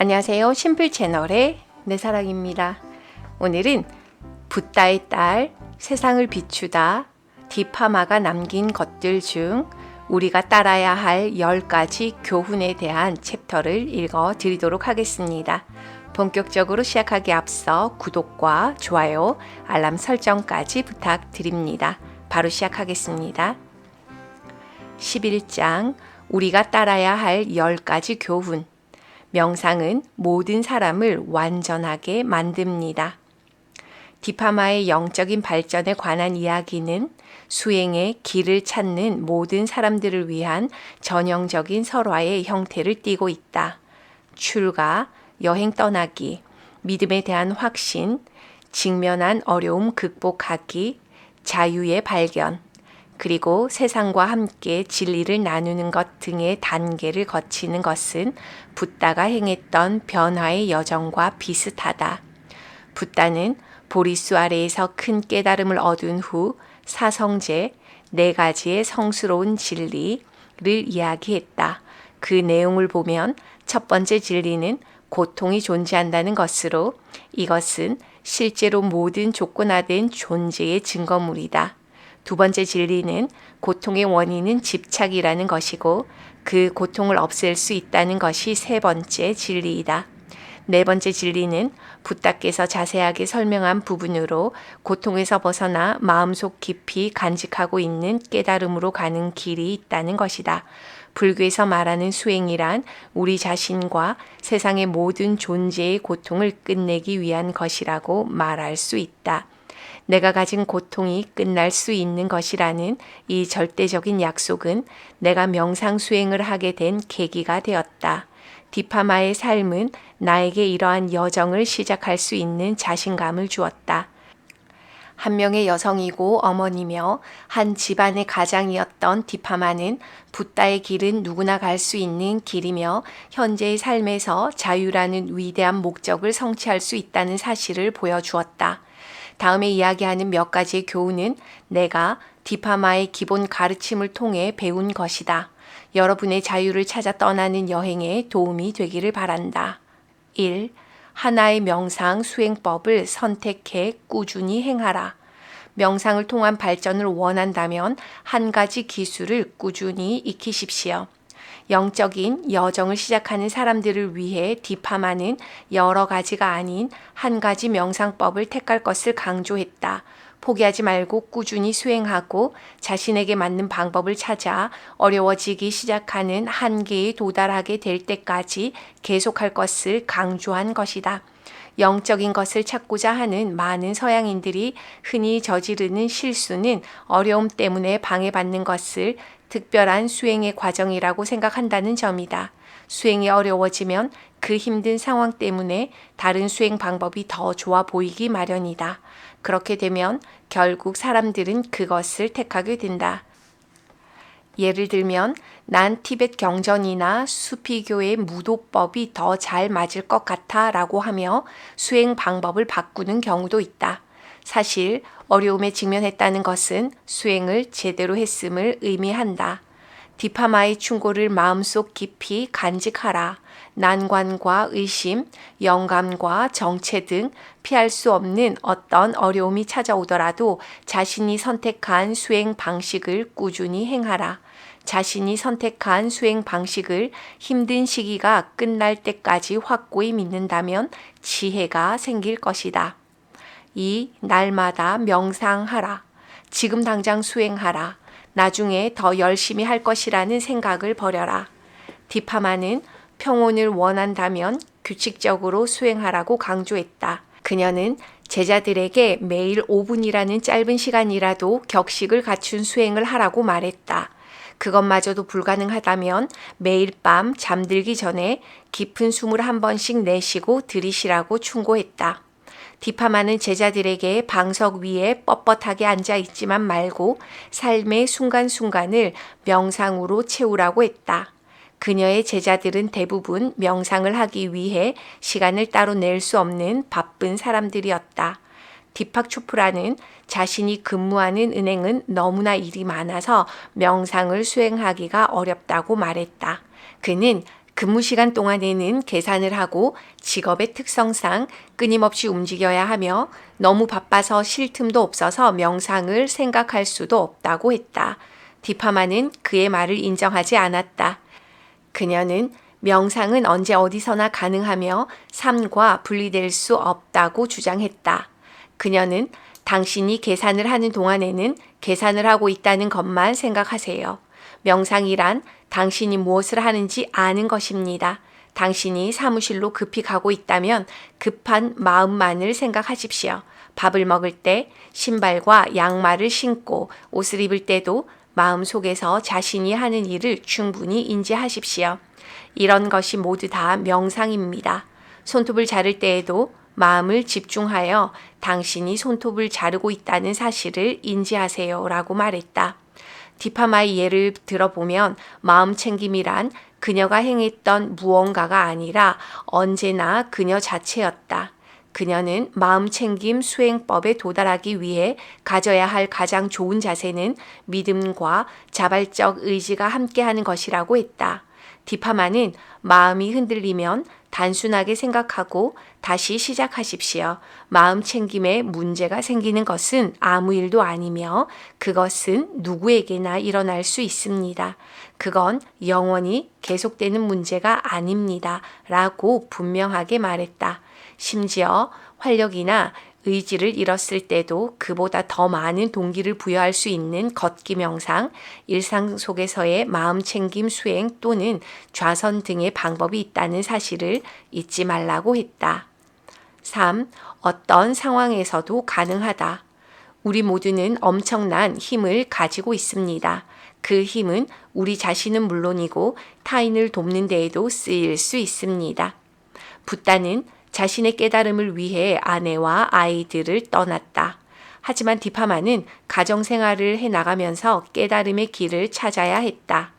안녕하세요. 심플 채널의 내 사랑입니다. 오늘은 붓다의 딸, 세상을 비추다, 디파마가 남긴 것들 중 우리가 따라야 할 10가지 교훈에 대한 챕터를 읽어 드리도록 하겠습니다. 본격적으로 시작하기 앞서 구독과 좋아요, 알람 설정까지 부탁드립니다. 바로 시작하겠습니다. 11장 우리가 따라야 할 10가지 교훈 명상은 모든 사람을 완전하게 만듭니다. 디파마의 영적인 발전에 관한 이야기는 수행의 길을 찾는 모든 사람들을 위한 전형적인 설화의 형태를 띠고 있다. 출가, 여행 떠나기, 믿음에 대한 확신, 직면한 어려움 극복하기, 자유의 발견, 그리고 세상과 함께 진리를 나누는 것 등의 단계를 거치는 것은 붓다가 행했던 변화의 여정과 비슷하다. 붓다는 보리수 아래에서 큰 깨달음을 얻은 후 사성제 네 가지의 성스러운 진리를 이야기했다. 그 내용을 보면 첫 번째 진리는 고통이 존재한다는 것으로 이것은 실제로 모든 조건화된 존재의 증거물이다. 두 번째 진리는 고통의 원인은 집착이라는 것이고 그 고통을 없앨 수 있다는 것이 세 번째 진리이다. 네 번째 진리는 부탁께서 자세하게 설명한 부분으로 고통에서 벗어나 마음속 깊이 간직하고 있는 깨달음으로 가는 길이 있다는 것이다. 불교에서 말하는 수행이란 우리 자신과 세상의 모든 존재의 고통을 끝내기 위한 것이라고 말할 수 있다. 내가 가진 고통이 끝날 수 있는 것이라는 이 절대적인 약속은 내가 명상 수행을 하게 된 계기가 되었다. 디파마의 삶은 나에게 이러한 여정을 시작할 수 있는 자신감을 주었다. 한 명의 여성이고 어머니며 한 집안의 가장이었던 디파마는 붓다의 길은 누구나 갈 수 있는 길이며 현재의 삶에서 자유라는 위대한 목적을 성취할 수 있다는 사실을 보여주었다. 다음에 이야기하는 몇 가지의 교훈은 내가 디파마의 기본 가르침을 통해 배운 것이다. 여러분의 자유를 찾아 떠나는 여행에 도움이 되기를 바란다. 1. 하나의 명상 수행법을 선택해 꾸준히 행하라. 명상을 통한 발전을 원한다면 한 가지 기술을 꾸준히 익히십시오. 영적인 여정을 시작하는 사람들을 위해 디파마는 여러 가지가 아닌 한 가지 명상법을 택할 것을 강조했다. 포기하지 말고 꾸준히 수행하고 자신에게 맞는 방법을 찾아 어려워지기 시작하는 한계에 도달하게 될 때까지 계속할 것을 강조한 것이다. 영적인 것을 찾고자 하는 많은 서양인들이 흔히 저지르는 실수는 어려움 때문에 방해받는 것을 특별한 수행의 과정이라고 생각한다는 점이다. 수행이 어려워지면 그 힘든 상황 때문에 다른 수행 방법이 더 좋아 보이기 마련이다. 그렇게 되면 결국 사람들은 그것을 택하게 된다. 예를 들면 난 티벳 경전이나 수피교의 무도법이 더 잘 맞을 것 같아 라고 하며 수행 방법을 바꾸는 경우도 있다. 사실 어려움에 직면했다는 것은 수행을 제대로 했음을 의미한다. 디파마의 충고를 마음속 깊이 간직하라. 난관과 의심, 영감과 정체 등 피할 수 없는 어떤 어려움이 찾아오더라도 자신이 선택한 수행 방식을 꾸준히 행하라. 자신이 선택한 수행 방식을 힘든 시기가 끝날 때까지 확고히 믿는다면 지혜가 생길 것이다. 이 날마다 명상하라. 지금 당장 수행하라. 나중에 더 열심히 할 것이라는 생각을 버려라. 디파마는 평온을 원한다면 규칙적으로 수행하라고 강조했다. 그녀는 제자들에게 매일 5분이라는 짧은 시간이라도 격식을 갖춘 수행을 하라고 말했다. 그것마저도 불가능하다면 매일 밤 잠들기 전에 깊은 숨을 한 번씩 내쉬고 들이쉬라고 충고했다. 디파마는 제자들에게 방석 위에 뻣뻣하게 앉아 있지만 말고 삶의 순간순간을 명상으로 채우라고 했다. 그녀의 제자들은 대부분 명상을 하기 위해 시간을 따로 낼 수 없는 바쁜 사람들이었다. 디팍 초프라는 자신이 근무하는 은행은 너무나 일이 많아서 명상을 수행하기가 어렵다고 말했다. 그는 근무 시간 동안에는 계산을 하고 직업의 특성상 끊임없이 움직여야 하며 너무 바빠서 쉴 틈도 없어서 명상을 생각할 수도 없다고 했다. 디파마는 그의 말을 인정하지 않았다. 그녀는 명상은 언제 어디서나 가능하며 삶과 분리될 수 없다고 주장했다. 그녀는 당신이 계산을 하는 동안에는 계산을 하고 있다는 것만 생각하세요. 명상이란 당신이 무엇을 하는지 아는 것입니다. 당신이 사무실로 급히 가고 있다면 급한 마음만을 생각하십시오. 밥을 먹을 때 신발과 양말을 신고 옷을 입을 때도 마음 속에서 자신이 하는 일을 충분히 인지하십시오. 이런 것이 모두 다 명상입니다. 손톱을 자를 때에도 마음을 집중하여 당신이 손톱을 자르고 있다는 사실을 인지하세요. 라고 말했다. 디파마의 예를 들어보면 마음 챙김이란 그녀가 행했던 무언가가 아니라 언제나 그녀 자체였다. 그녀는 마음 챙김 수행법에 도달하기 위해 가져야 할 가장 좋은 자세는 믿음과 자발적 의지가 함께하는 것이라고 했다. 디파마는 마음이 흔들리면 단순하게 생각하고 다시 시작하십시오. 마음 챙김에 문제가 생기는 것은 아무 일도 아니며 그것은 누구에게나 일어날 수 있습니다. 그건 영원히 계속되는 문제가 아닙니다. 라고 분명하게 말했다. 심지어 활력이나 의지를 잃었을 때도 그보다 더 많은 동기를 부여할 수 있는 걷기 명상, 일상 속에서의 마음 챙김 수행 또는 좌선 등의 방법이 있다는 사실을 잊지 말라고 했다. 3. 어떤 상황에서도 가능하다. 우리 모두는 엄청난 힘을 가지고 있습니다. 그 힘은 우리 자신은 물론이고 타인을 돕는 데에도 쓰일 수 있습니다. 붓다는 자신의 깨달음을 위해 아내와 아이들을 떠났다. 하지만 디파마는 가정 생활을 해 나가면서 깨달음의 길을 찾아야 했다.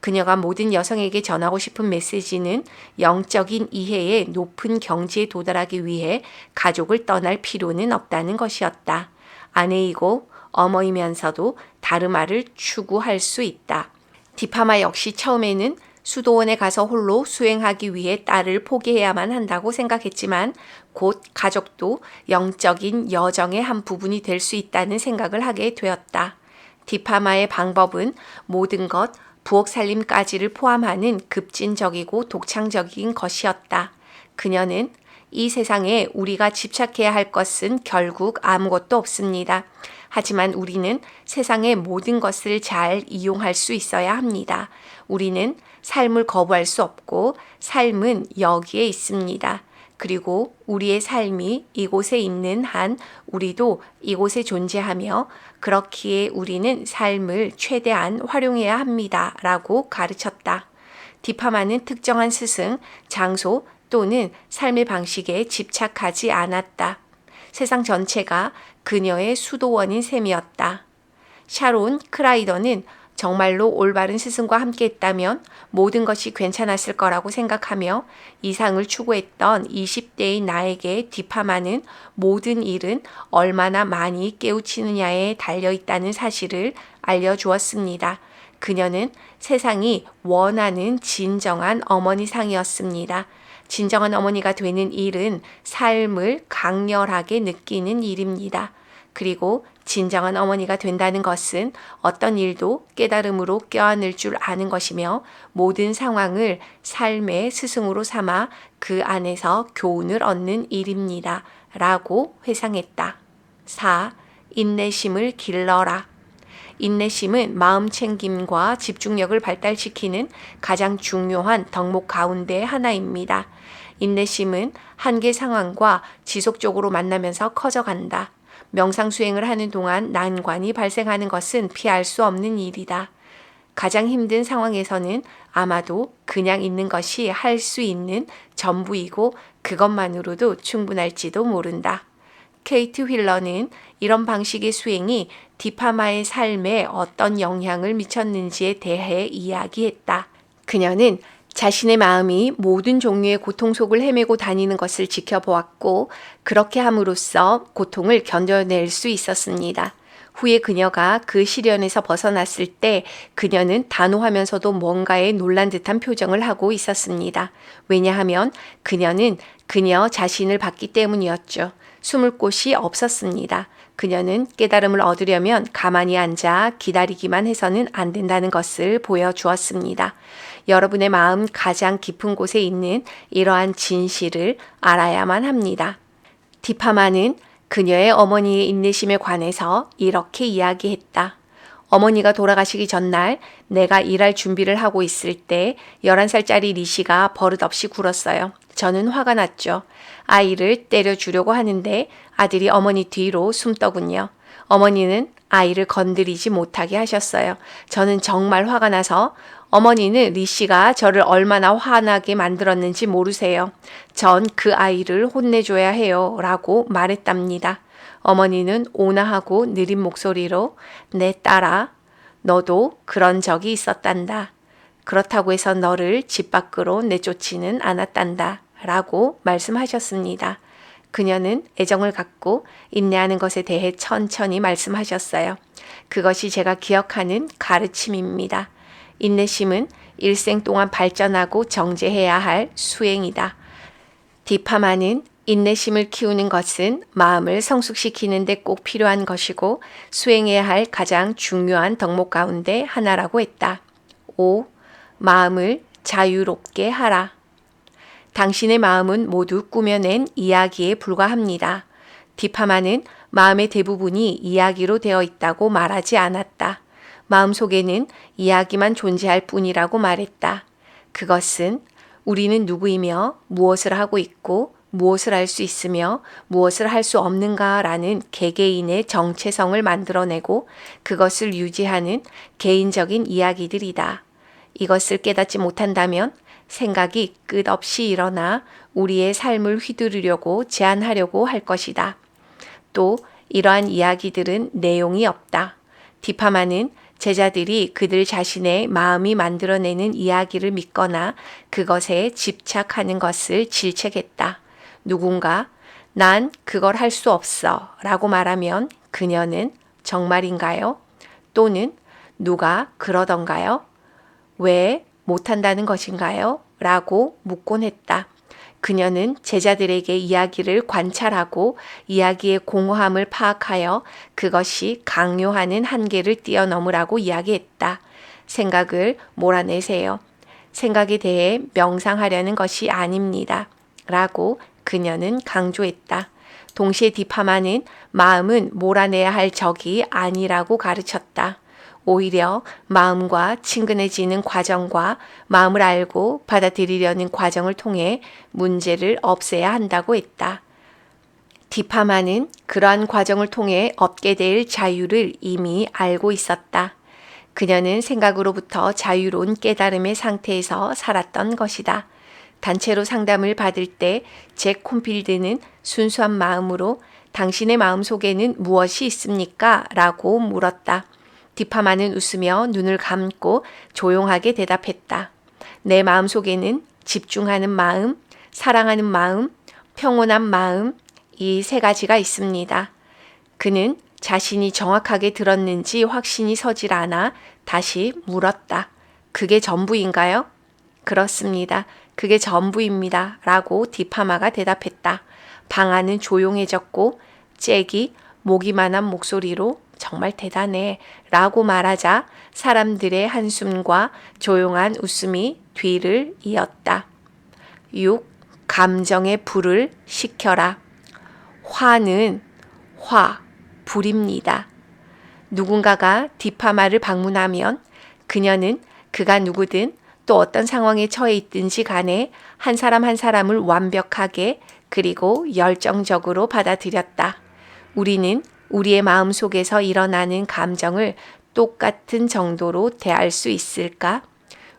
그녀가 모든 여성에게 전하고 싶은 메시지는 영적인 이해의 높은 경지에 도달하기 위해 가족을 떠날 필요는 없다는 것이었다. 아내이고 어머이면서도 다르마를 추구할 수 있다. 디파마 역시 처음에는 수도원에 가서 홀로 수행하기 위해 딸을 포기해야만 한다고 생각했지만 곧 가족도 영적인 여정의 한 부분이 될 수 있다는 생각을 하게 되었다. 디파마의 방법은 모든 것, 부엌 살림까지를 포함하는 급진적이고 독창적인 것이었다. 그녀는 이 세상에 우리가 집착해야 할 것은 결국 아무것도 없습니다. 하지만 우리는 세상의 모든 것을 잘 이용할 수 있어야 합니다. 우리는 삶을 거부할 수 없고 삶은 여기에 있습니다. 그리고 우리의 삶이 이곳에 있는 한 우리도 이곳에 존재하며 그렇기에 우리는 삶을 최대한 활용해야 합니다. 라고 가르쳤다. 디파마는 특정한 스승, 장소 또는 삶의 방식에 집착하지 않았다. 세상 전체가 그녀의 수도원인 셈이었다. 샤론 크라이더는 정말로 올바른 스승과 함께 했다면 모든 것이 괜찮았을 거라고 생각하며 이상을 추구했던 20대의 나에게 디파마는 모든 일은 얼마나 많이 깨우치느냐에 달려 있다는 사실을 알려주었습니다. 그녀는 세상이 원하는 진정한 어머니 상이었습니다. 진정한 어머니가 되는 일은 삶을 강렬하게 느끼는 일입니다. 그리고 진정한 어머니가 된다는 것은 어떤 일도 깨달음으로 껴안을 줄 아는 것이며 모든 상황을 삶의 스승으로 삼아 그 안에서 교훈을 얻는 일입니다. 라고 회상했다. 4. 인내심을 길러라. 인내심은 마음 챙김과 집중력을 발달시키는 가장 중요한 덕목 가운데 하나입니다. 인내심은 한계 상황과 지속적으로 만나면서 커져간다. 명상 수행을 하는 동안 난관이 발생하는 것은 피할 수 없는 일이다. 가장 힘든 상황에서는 아마도 그냥 있는 것이 할 수 있는 전부이고 그것만으로도 충분할지도 모른다. 케이트 휠러는 이런 방식의 수행이 디파마의 삶에 어떤 영향을 미쳤는지에 대해 이야기했다. 그녀는 자신의 마음이 모든 종류의 고통 속을 헤매고 다니는 것을 지켜보았고, 그렇게 함으로써 고통을 견뎌낼 수 있었습니다. 후에 그녀가 그 시련에서 벗어났을 때 그녀는 단호하면서도 뭔가에 놀란 듯한 표정을 하고 있었습니다. 왜냐하면 그녀는 그녀 자신을 봤기 때문이었죠. 숨을 곳이 없었습니다. 그녀는 깨달음을 얻으려면 가만히 앉아 기다리기만 해서는 안 된다는 것을 보여주었습니다. 여러분의 마음 가장 깊은 곳에 있는 이러한 진실을 알아야만 합니다. 디파마는 그녀의 어머니의 인내심에 관해서 이렇게 이야기했다. 어머니가 돌아가시기 전날 내가 일할 준비를 하고 있을 때 11살짜리 리시가 버릇없이 굴었어요. 저는 화가 났죠. 아이를 때려주려고 하는데 아들이 어머니 뒤로 숨더군요. 어머니는 아이를 건드리지 못하게 하셨어요. 저는 정말 화가 나서 어머니는 리 씨가 저를 얼마나 화나게 만들었는지 모르세요. 전 그 아이를 혼내줘야 해요. 라고 말했답니다. 어머니는 온화하고 느린 목소리로 내 딸아, 너도 그런 적이 있었단다. 그렇다고 해서 너를 집 밖으로 내쫓지는 않았단다. 라고 말씀하셨습니다. 그녀는 애정을 갖고 인내하는 것에 대해 천천히 말씀하셨어요. 그것이 제가 기억하는 가르침입니다. 인내심은 일생 동안 발전하고 정제해야 할 수행이다. 디파마는 인내심을 키우는 것은 마음을 성숙시키는 데 꼭 필요한 것이고 수행해야 할 가장 중요한 덕목 가운데 하나라고 했다. 5. 마음을 자유롭게 하라. 당신의 마음은 모두 꾸며낸 이야기에 불과합니다. 디파마는 마음의 대부분이 이야기로 되어 있다고 말하지 않았다. 마음 속에는 이야기만 존재할 뿐이라고 말했다. 그것은 우리는 누구이며 무엇을 하고 있고 무엇을 할 수 있으며 무엇을 할 수 없는가라는 개개인의 정체성을 만들어내고 그것을 유지하는 개인적인 이야기들이다. 이것을 깨닫지 못한다면 생각이 끝없이 일어나 우리의 삶을 휘두르려고 제안하려고 할 것이다. 또 이러한 이야기들은 내용이 없다. 디파마는 제자들이 그들 자신의 마음이 만들어내는 이야기를 믿거나 그것에 집착하는 것을 질책했다. 누군가 난 그걸 할 수 없어 라고 말하면 그녀는 정말인가요? 또는 누가 그러던가요? 왜 못한다는 것인가요? 라고 묻곤 했다. 그녀는 제자들에게 이야기를 관찰하고 이야기의 공허함을 파악하여 그것이 강요하는 한계를 뛰어넘으라고 이야기했다. 생각을 몰아내세요. 생각에 대해 명상하려는 것이 아닙니다. 라고 그녀는 강조했다. 동시에 디파마는 마음은 몰아내야 할 적이 아니라고 가르쳤다. 오히려 마음과 친근해지는 과정과 마음을 알고 받아들이려는 과정을 통해 문제를 없애야 한다고 했다. 디파마는 그러한 과정을 통해 얻게 될 자유를 이미 알고 있었다. 그녀는 생각으로부터 자유로운 깨달음의 상태에서 살았던 것이다. 단체로 상담을 받을 때 잭 콤필드는 순수한 마음으로 당신의 마음 속에는 무엇이 있습니까? 라고 물었다. 디파마는 웃으며 눈을 감고 조용하게 대답했다. 내 마음 속에는 집중하는 마음, 사랑하는 마음, 평온한 마음, 이 세 가지가 있습니다. 그는 자신이 정확하게 들었는지 확신이 서질 않아 다시 물었다. 그게 전부인가요? 그렇습니다. 그게 전부입니다. 라고 디파마가 대답했다. 방 안은 조용해졌고 잭이 목이만한 목소리로 정말 대단해 라고 말하자 사람들의 한숨과 조용한 웃음이 뒤를 이었다. 6. 감정의 불을 식혀라. 화는 화, 불입니다. 누군가가 디파마를 방문하면 그녀는 그가 누구든 또 어떤 상황에 처해 있든지 간에 한 사람 한 사람을 완벽하게 그리고 열정적으로 받아들였다. 우리는 우리의 마음 속에서 일어나는 감정을 똑같은 정도로 대할 수 있을까?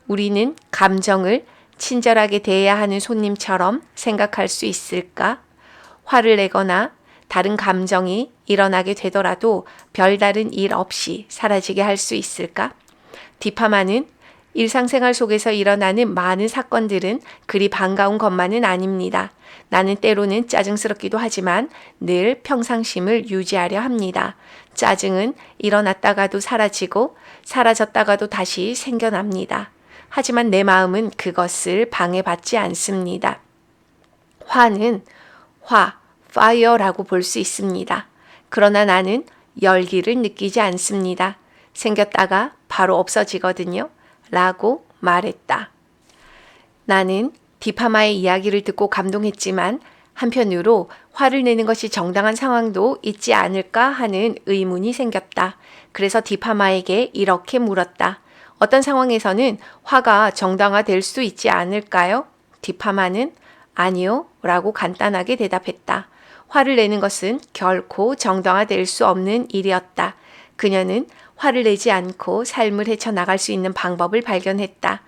우리는 감정을 친절하게 대해야 하는 손님처럼 생각할 수 있을까? 화를 내거나 다른 감정이 일어나게 되더라도 별다른 일 없이 사라지게 할 수 있을까? 디파마는 일상생활 속에서 일어나는 많은 사건들은 그리 반가운 것만은 아닙니다. 나는 때로는 짜증스럽기도 하지만 늘 평상심을 유지하려 합니다. 짜증은 일어났다가도 사라지고 사라졌다가도 다시 생겨납니다. 하지만 내 마음은 그것을 방해받지 않습니다. 화는 화, fire라고 볼 수 있습니다. 그러나 나는 열기를 느끼지 않습니다. 생겼다가 바로 없어지거든요. 라고 말했다. 나는 디파마의 이야기를 듣고 감동했지만 한편으로 화를 내는 것이 정당한 상황도 있지 않을까 하는 의문이 생겼다. 그래서 디파마에게 이렇게 물었다. 어떤 상황에서는 화가 정당화될 수 있지 않을까요? 디파마는 아니요. 라고 간단하게 대답했다. 화를 내는 것은 결코 정당화될 수 없는 일이었다. 그녀는 화를 내지 않고 삶을 헤쳐나갈 수 있는 방법을 발견했다.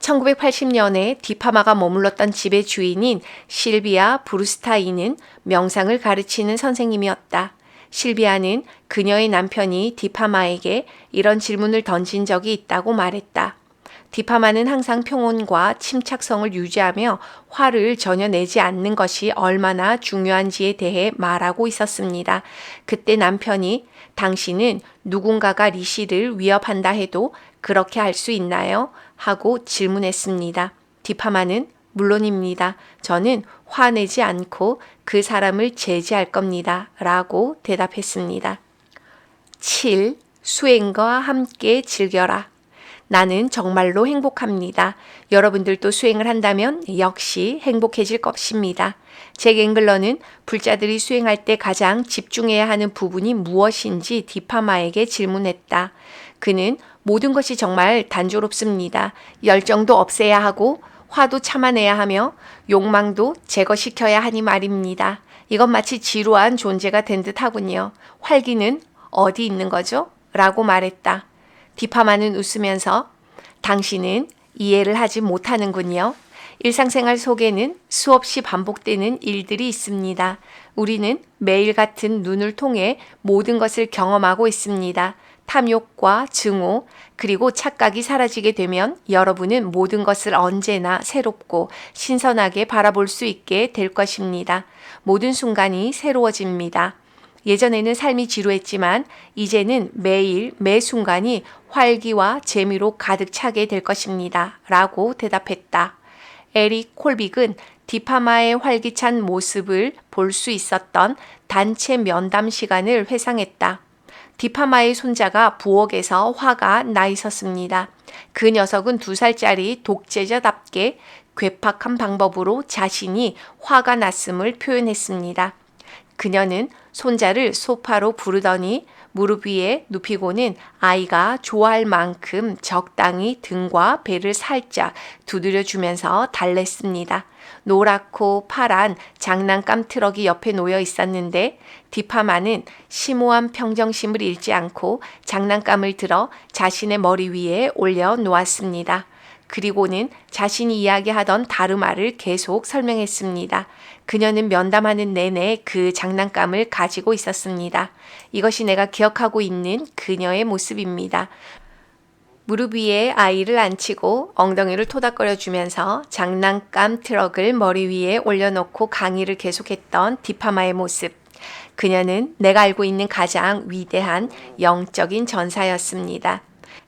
1980년에 디파마가 머물렀던 집의 주인인 실비아 브루스타이는 명상을 가르치는 선생님이었다. 실비아는 그녀의 남편이 디파마에게 이런 질문을 던진 적이 있다고 말했다. 디파마는 항상 평온과 침착성을 유지하며 화를 전혀 내지 않는 것이 얼마나 중요한지에 대해 말하고 있었습니다. 그때 남편이 당신은 누군가가 리시를 위협한다 해도 그렇게 할 수 있나요? 하고 질문했습니다. 디파마는 물론입니다. 저는 화내지 않고 그 사람을 제지할 겁니다. 라고 대답했습니다. 7. 수행과 함께 즐겨라. 나는 정말로 행복합니다. 여러분들도 수행을 한다면 역시 행복해질 것입니다. 잭 앵글러는 불자들이 수행할 때 가장 집중해야 하는 부분이 무엇인지 디파마에게 질문했다. 그는 모든 것이 정말 단조롭습니다. 열정도 없애야 하고 화도 참아내야 하며 욕망도 제거시켜야 하니 말입니다. 이건 마치 지루한 존재가 된 듯 하군요. 활기는 어디 있는 거죠? 라고 말했다. 디파마는 웃으면서 당신은 이해를 하지 못하는군요. 일상생활 속에는 수없이 반복되는 일들이 있습니다. 우리는 매일 같은 눈을 통해 모든 것을 경험하고 있습니다. 탐욕과 증오, 그리고 착각이 사라지게 되면 여러분은 모든 것을 언제나 새롭고 신선하게 바라볼 수 있게 될 것입니다. 모든 순간이 새로워집니다. 예전에는 삶이 지루했지만 이제는 매일 매 순간이 활기와 재미로 가득 차게 될 것입니다. 라고 대답했다. 에릭 콜빅은 디파마의 활기찬 모습을 볼 수 있었던 단체 면담 시간을 회상했다. 디파마의 손자가 부엌에서 화가 나 있었습니다. 그 녀석은 두 살짜리 독재자답게 괴팍한 방법으로 자신이 화가 났음을 표현했습니다. 그녀는 손자를 소파로 부르더니 무릎 위에 눕히고는 아이가 좋아할 만큼 적당히 등과 배를 살짝 두드려 주면서 달랬습니다. 노랗고 파란 장난감 트럭이 옆에 놓여 있었는데 디파마는 심오한 평정심을 잃지 않고 장난감을 들어 자신의 머리 위에 올려 놓았습니다. 그리고는 자신이 이야기하던 다르마를 계속 설명했습니다. 그녀는 면담하는 내내 그 장난감을 가지고 있었습니다. 이것이 내가 기억하고 있는 그녀의 모습입니다. 무릎 위에 아이를 앉히고 엉덩이를 토닥거려 주면서 장난감 트럭을 머리 위에 올려놓고 강의를 계속했던 디파마의 모습. 그녀는 내가 알고 있는 가장 위대한 영적인 전사였습니다.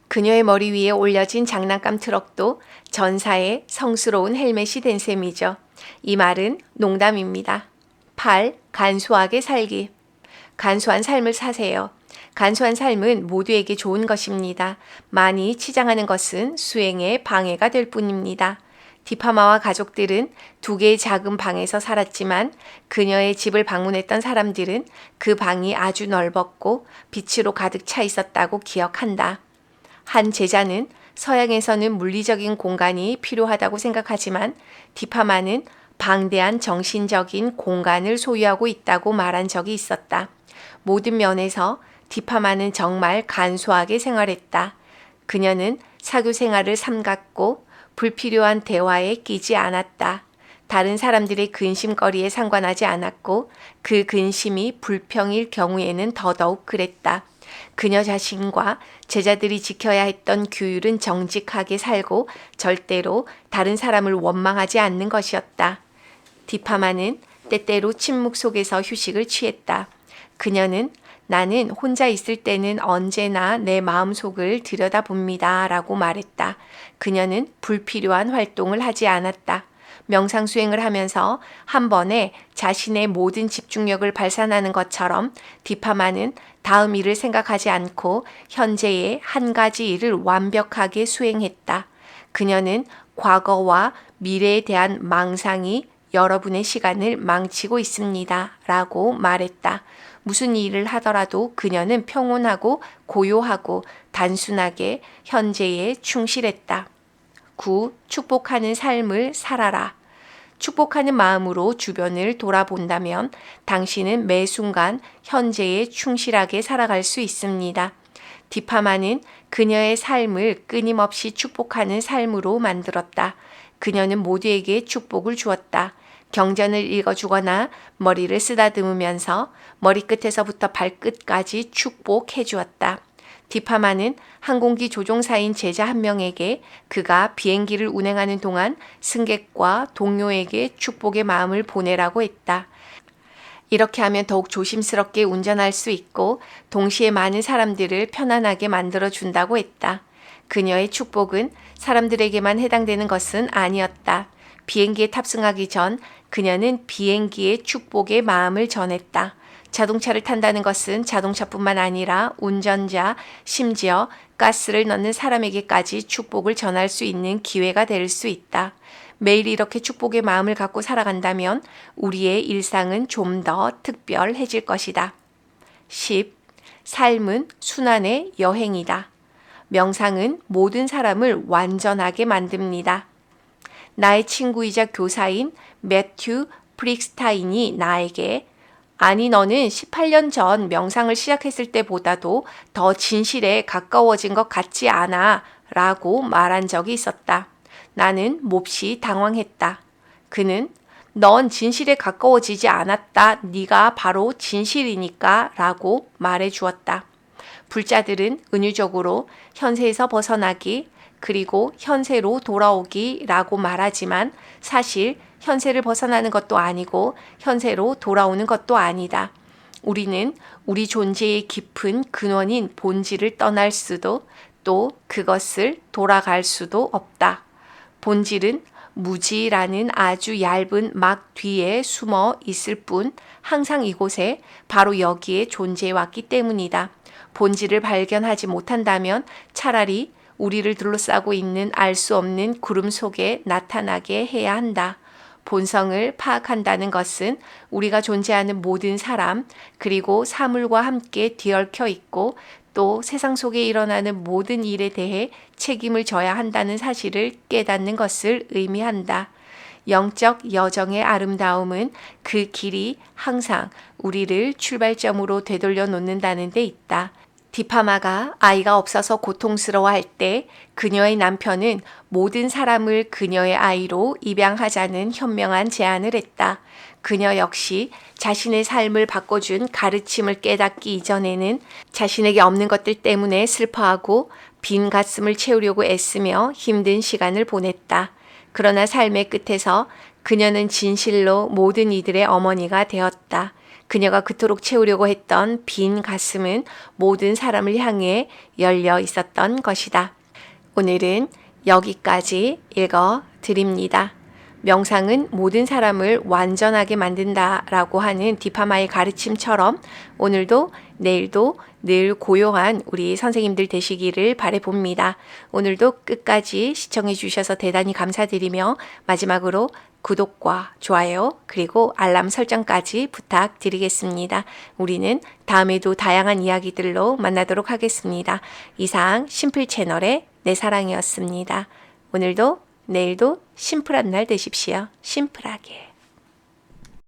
그녀의 머리 위에 올려진 장난감 트럭도 전사의 성스러운 헬멧이 된 셈이죠. 이 말은 농담입니다. 8. 간소하게 살기. 간소한 삶을 사세요. 간소한 삶은 모두에게 좋은 것입니다. 많이 치장하는 것은 수행에 방해가 될 뿐입니다. 디파마와 가족들은 두 개의 작은 방에서 살았지만 그녀의 집을 방문했던 사람들은 그 방이 아주 넓었고 빛으로 가득 차 있었다고 기억한다. 한 제자는 서양에서는 물리적인 공간이 필요하다고 생각하지만 디파마는 방대한 정신적인 공간을 소유하고 있다고 말한 적이 있었다. 모든 면에서 디파마는 정말 간소하게 생활했다. 그녀는 사교 생활을 삼갔고 불필요한 대화에 끼지 않았다. 다른 사람들의 근심거리에 상관하지 않았고 그 근심이 불평일 경우에는 더더욱 그랬다. 그녀 자신과 제자들이 지켜야 했던 규율은 정직하게 살고 절대로 다른 사람을 원망하지 않는 것이었다. 디파마는 때때로 침묵 속에서 휴식을 취했다. 그녀는 나는 혼자 있을 때는 언제나 내 마음속을 들여다봅니다. 라고 말했다. 그녀는 불필요한 활동을 하지 않았다. 명상 수행을 하면서 한 번에 자신의 모든 집중력을 발산하는 것처럼 디파마는 다음 일을 생각하지 않고 현재의 한 가지 일을 완벽하게 수행했다. 그녀는 과거와 미래에 대한 망상이 여러분의 시간을 망치고 있습니다. 라고 말했다. 무슨 일을 하더라도 그녀는 평온하고 고요하고 단순하게 현재에 충실했다. 9. 축복하는 삶을 살아라. 축복하는 마음으로 주변을 돌아본다면 당신은 매 순간 현재에 충실하게 살아갈 수 있습니다. 디파마는 그녀의 삶을 끊임없이 축복하는 삶으로 만들었다. 그녀는 모두에게 축복을 주었다. 경전을 읽어주거나 머리를 쓰다듬으면서 머리끝에서부터 발끝까지 축복해 주었다. 디파마는 항공기 조종사인 제자 한 명에게 그가 비행기를 운행하는 동안 승객과 동료에게 축복의 마음을 보내라고 했다. 이렇게 하면 더욱 조심스럽게 운전할 수 있고 동시에 많은 사람들을 편안하게 만들어 준다고 했다. 그녀의 축복은 사람들에게만 해당되는 것은 아니었다. 비행기에 탑승하기 전 그녀는 비행기의 축복의 마음을 전했다. 자동차를 탄다는 것은 자동차뿐만 아니라 운전자, 심지어 가스를 넣는 사람에게까지 축복을 전할 수 있는 기회가 될 수 있다. 매일 이렇게 축복의 마음을 갖고 살아간다면 우리의 일상은 좀 더 특별해질 것이다. 10. 삶은 순환의 여행이다. 명상은 모든 사람을 완전하게 만듭니다. 나의 친구이자 교사인 매튜 프릭스타인이 나에게 아니, 너는 18년 전 명상을 시작했을 때보다도 더 진실에 가까워진 것 같지 않아. 라고 말한 적이 있었다. 나는 몹시 당황했다. 그는 넌 진실에 가까워지지 않았다. 네가 바로 진실이니까 라고 말해 주었다. 불자들은 은유적으로 현세에서 벗어나기 그리고 현세로 돌아오기라고 말하지만 사실 현세를 벗어나는 것도 아니고 현세로 돌아오는 것도 아니다. 우리는 우리 존재의 깊은 근원인 본질을 떠날 수도 또 그것을 돌아갈 수도 없다. 본질은 무지라는 아주 얇은 막 뒤에 숨어 있을 뿐 항상 이곳에 바로 여기에 존재해 왔기 때문이다. 본질을 발견하지 못한다면 차라리 우리를 둘러싸고 있는 알 수 없는 구름 속에 나타나게 해야 한다. 본성을 파악한다는 것은 우리가 존재하는 모든 사람, 그리고 사물과 함께 뒤얽혀 있고 또 세상 속에 일어나는 모든 일에 대해 책임을 져야 한다는 사실을 깨닫는 것을 의미한다. 영적 여정의 아름다움은 그 길이 항상 우리를 출발점으로 되돌려 놓는다는 데 있다. 디파마가 아이가 없어서 고통스러워할 때 그녀의 남편은 모든 사람을 그녀의 아이로 입양하자는 현명한 제안을 했다. 그녀 역시 자신의 삶을 바꿔준 가르침을 깨닫기 이전에는 자신에게 없는 것들 때문에 슬퍼하고 빈 가슴을 채우려고 애쓰며 힘든 시간을 보냈다. 그러나 삶의 끝에서 그녀는 진실로 모든 이들의 어머니가 되었다. 그녀가 그토록 채우려고 했던 빈 가슴은 모든 사람을 향해 열려 있었던 것이다. 오늘은 여기까지 읽어 드립니다. 명상은 모든 사람을 완전하게 만든다 라고 하는 디파마의 가르침처럼 오늘도 내일도 늘 고요한 우리 선생님들 되시기를 바래봅니다. 오늘도 끝까지 시청해 주셔서 대단히 감사드리며 마지막으로 구독과 좋아요 그리고 알람 설정까지 부탁드리겠습니다. 우리는 다음에도 다양한 이야기들로 만나도록 하겠습니다. 이상 심플 채널의 내 사랑이었습니다. 오늘도 내일도 심플한 날 되십시오. 심플하게.